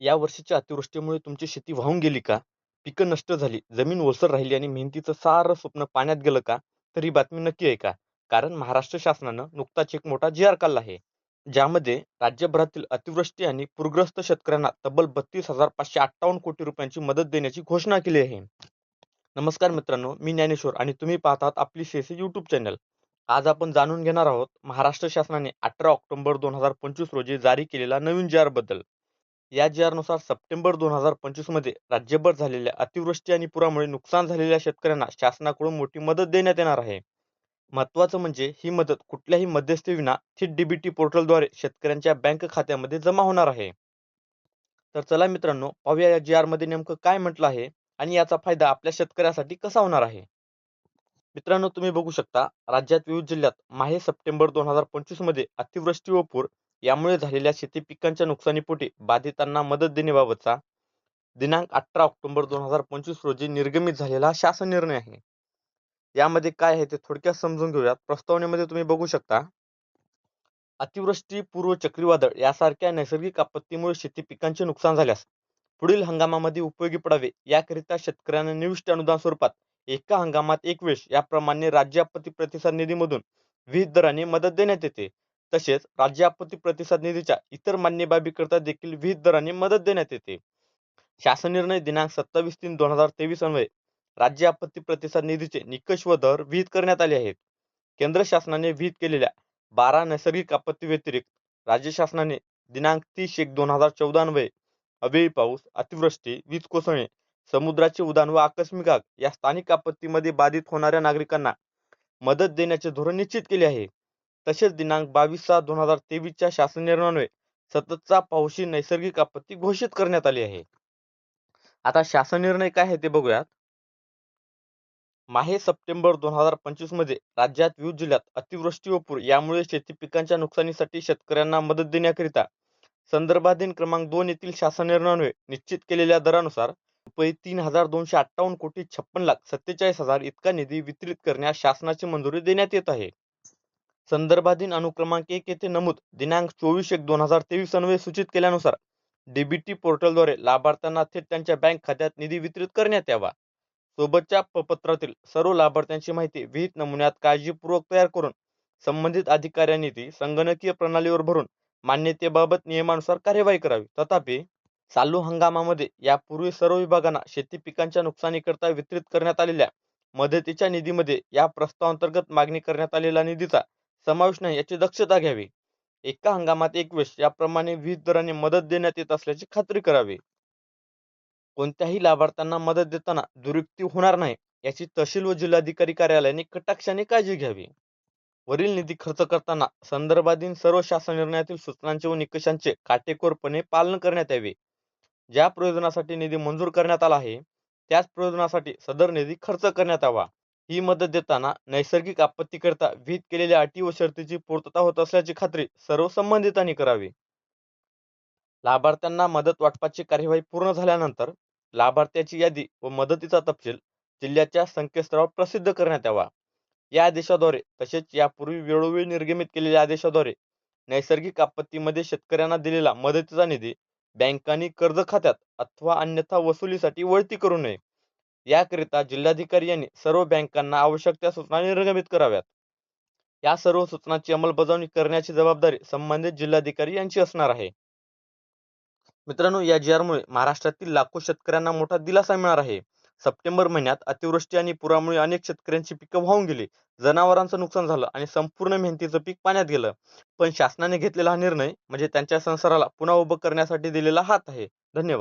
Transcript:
या वर्षीच्या अतिवृष्टीमुळे तुमची शेती वाहून गेली का? पिकं नष्ट झाली, जमीन ओलसर राहिली आणि मेहनतीचं सारं स्वप्न पाण्यात गेलं का? तर ही बातमी नक्की ऐका. कारण महाराष्ट्र शासनानं नुकताच एक मोठा जी आर काढला आहे. ज्यामध्ये राज्यभरातील अतिवृष्टी आणि पूरग्रस्त शेतकऱ्यांना तब्बल बत्तीस हजार पाचशे अठ्ठावन्न कोटी रुपयांची मदत देण्याची घोषणा केली आहे. नमस्कार मित्रांनो, मी ज्ञानेश्वर आणि तुम्ही पाहतात आपली शेती युट्यूब चॅनल. आज आपण जाणून घेणार आहोत महाराष्ट्र शासनाने अठरा ऑक्टोबर दोन हजार पंचवीस रोजी जारी केलेला नवीन जी आरबद्दल. या जी आर सप्टेंबर दोन हजार पंचवीसमध्ये राज्यभर झालेल्या अतिवृष्टी आणि पुरामुळे नुकसान झालेल्या शेतकऱ्यांना शासनाकडून मोठी मदत देण्यात येणार आहे. महत्वाचं म्हणजे ही मदत कुठल्याही मध्यस्थीविना थेट डीबीटी पोर्टलद्वारे शेतकऱ्यांच्या बँक खात्यामध्ये जमा होणार आहे. तर चला मित्रांनो पाहूया या जी आरमध्ये नेमकं काय म्हटलं आहे आणि याचा फायदा आपल्या शेतकऱ्यासाठी कसा होणार आहे. मित्रांनो तुम्ही बघू शकता राज्यात विविध जिल्ह्यात माहे सप्टेंबर दोन हजार पंचवीसमध्ये अतिवृष्टी व पूर यामुळे झालेल्या शेती पिकांच्या नुकसानीपोटी बाधितांना मदत देण्याबाबतचा दिनांक अठरा ऑक्टोबर दोन हजार पंचवीस रोजी निर्गमित झालेला शासन निर्णय आहे. यामध्ये काय आहे ते थोडक्यात समजून घेऊयात. प्रस्तावनेमध्ये तुम्ही बघू शकता अतिवृष्टी, पूर्व चक्रीवादळ यासारख्या नैसर्गिक आपत्तीमुळे शेती पिकांचे नुकसान झाल्यास पुढील हंगामामध्ये उपयोगी पडावे याकरिता शेतकऱ्यांना निविष्ट अनुदान स्वरूपात एका हंगामात एक वेळेस याप्रमाणे राज्य आपत्ती प्रतिसाद निधीमधून विविध दराने मदत देण्यात येते. तसेच राज्य आपत्ती प्रतिसाद निधीच्या इतर मान्य बाबीकरिता देखील विहित दराने मदत देण्यात येते. शासन निर्णय दिनांक सत्तावीस तीन दोन हजार तेवीस अन्वये राज्य आपत्ती प्रतिसाद निधीचे निकष व दर विहित करण्यात आले आहेत. केंद्र शासनाने विहित केलेल्या बारा नैसर्गिक आपत्ती व्यतिरिक्त राज्य शासनाने दिनांक तीस एक दोन हजार चौदा अन्वये अवेळी पाऊस, अतिवृष्टी, वीज कोसळणे, समुद्राचे उदान व आकस्मिक आग या स्थानिक आपत्तीमध्ये बाधित होणाऱ्या नागरिकांना मदत देण्याचे धोरण निश्चित केले आहे. तसेच दिनांक बावीस सहा दोन हजार तेवीस च्या शासन निर्णयान्वये सततचा पावशी नैसर्गिक आपत्ती घोषित करण्यात आली आहे. आता शासन निर्णय काय आहे ते बघूयात. माहे सप्टेंबर दोन हजार पंचवीसमध्ये राज्यात विविध जिल्ह्यात अतिवृष्टी व पूर यामुळे शेती पिकांच्या नुकसानीसाठी शेतकऱ्यांना मदत देण्याकरिता संदर्भाधीन क्रमांक दोन येथील शासन निर्णयान्वये निश्चित केलेल्या दरानुसार रुपये तीन हजार दोनशे अठ्ठावन्न कोटी छप्पन लाख सत्तेचाळीस हजार इतका निधी वितरित करण्यास शासनाची मंजुरी देण्यात येत आहे. संदर्भाधीन अनुक्रमांक एक येथे नमूद दिनांक चोवीस एक दोन हजार तेवीस अन्वये सूचित केल्यानुसार डीबीटी पोर्टलद्वारे लाभार्थ्यांना थेट त्यांच्या बँक खात्यात निधी वितरित करण्यात यावा. सोबतच्या प्रपत्रातील सर्व लाभार्थ्यांची माहिती विहित नमुन्यात काळजीपूर्वक तयार करून संबंधित अधिकाऱ्यांनी ती संगणकीय प्रणालीवर भरून मान्यतेबाबत नियमानुसार कार्यवाही करावी. तथापि चालू हंगामामध्ये यापूर्वी सर्व विभागांना शेती पिकांच्या नुकसानीकरिता वितरित करण्यात आलेल्या मदतीच्या निधीमध्ये या प्रस्तावांतर्गत मागणी करण्यात आलेला निधीचा समावेश नाही याची दक्षता घ्यावी. एका हंगामात एक याप्रमाणे वीज दराने मदत देण्यात येत असल्याची खात्री करावी. कोणत्याही लाभार्थ्यांना मदत देताना दुरुक्ती होणार नाही याची तहसील व जिल्हाधिकारी कार्यालयाने कटाक्षाने काळजी घ्यावी. वरील निधी खर्च करताना संदर्भाधीन सर्व शासन निर्णयातील सूचनांचे व निकषांचे काटेकोरपणे पालन करण्यात यावे. ज्या प्रयोजनासाठी निधी मंजूर करण्यात आला आहे त्याच प्रयोजनासाठी सदर निधी खर्च करण्यात यावा. ही मदत देताना नैसर्गिक आपत्तीकरिता विहित केलेल्या अटी व शर्तीची पूर्तता होत असल्याची खात्री सर्व संबंधितांनी करावी. लाभार्थ्यांना मदत वाटपाची कार्यवाही पूर्ण झाल्यानंतर लाभार्थ्याची यादी व मदतीचा तपशील जिल्ह्याच्या संकेतस्थळावर प्रसिद्ध करण्यात यावा. या आदेशाद्वारे तसेच यापूर्वी वेळोवेळी निर्गमित केलेल्या आदेशाद्वारे नैसर्गिक आपत्तीमध्ये शेतकऱ्यांना दिलेला मदतीचा निधी बँकांनी कर्ज खात्यात अथवा अन्यथा वसुलीसाठी वळती करू नये याकरिता जिल्हाधिकारी यांनी सर्व बँकांना आवश्यक त्या सूचना निर्गमित कराव्यात. या सर्व सूचनांची अंमलबजावणी करण्याची जबाबदारी संबंधित जिल्हाधिकारी यांची असणार आहे. मित्रांनो या जी आरमुळे महाराष्ट्रातील लाखो शेतकऱ्यांना मोठा दिलासा मिळणार आहे. सप्टेंबर महिन्यात अतिवृष्टी आणि पुरामुळे अनेक शेतकऱ्यांची पिकं वाहून गेली, जनावरांचं नुकसान झालं आणि संपूर्ण मेहनतीचं पीक पाण्यात गेलं. पण शासनाने घेतलेला हा निर्णय म्हणजे त्यांच्या संसाराला पुन्हा उभं करण्यासाठी दिलेला हात आहे. धन्यवाद.